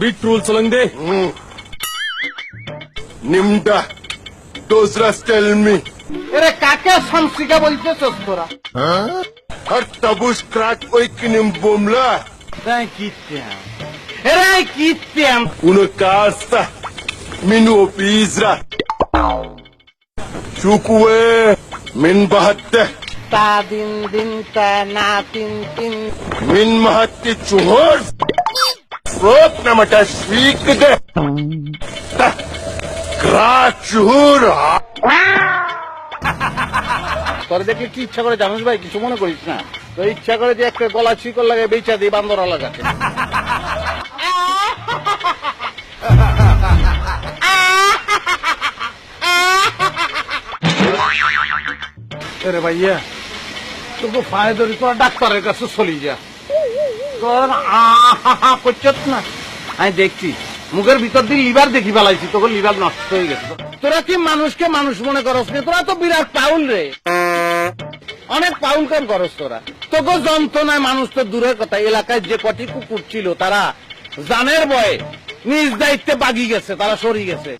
Beat rule solangde. Nimda. Those rust tell me. এরে কাকে শামসিকা বলতেছস তোরা Har tabus crack oikinim bomla. তাই কিত্যাম এরে কিত্যাম Uno casa. Minu opizra. Shukwe. Min bahatte. তা দিন দিন তা না তিন তিন Min mahatte chuhor. Ta. Crack chuhur. তোর দেখে কি ইচ্ছা করে জানিস ভাই কিছু মনে করিস না তো ইচ্ছা করে যে একটা গলা শিকল লাগে বেচা দিয়ে বান্দর লাগাতে আরে ভাইয়া তোকে ধরি তোর ডাক্তারের কাছে চলি যা তোর না। আমি দেখছি, মুখের ভিতর দিয়ে লিভার দেখি ফেলাইছি লিভার নষ্ট হয়ে গেছে। তোরা কি মানুষকে মানুষ মনে করস তোরা তো বিরাট পাউল রে। অনেক পাউল কাম করস তোরা। তোকে যন্ত্রণায় মানুষ তো দূরের কথা, এলাকায় যে কটি কুকুর ছিল, তারা জানের বয়ে নিজ দায়িত্বে বাগি গেছে, তারা সরি গেছে।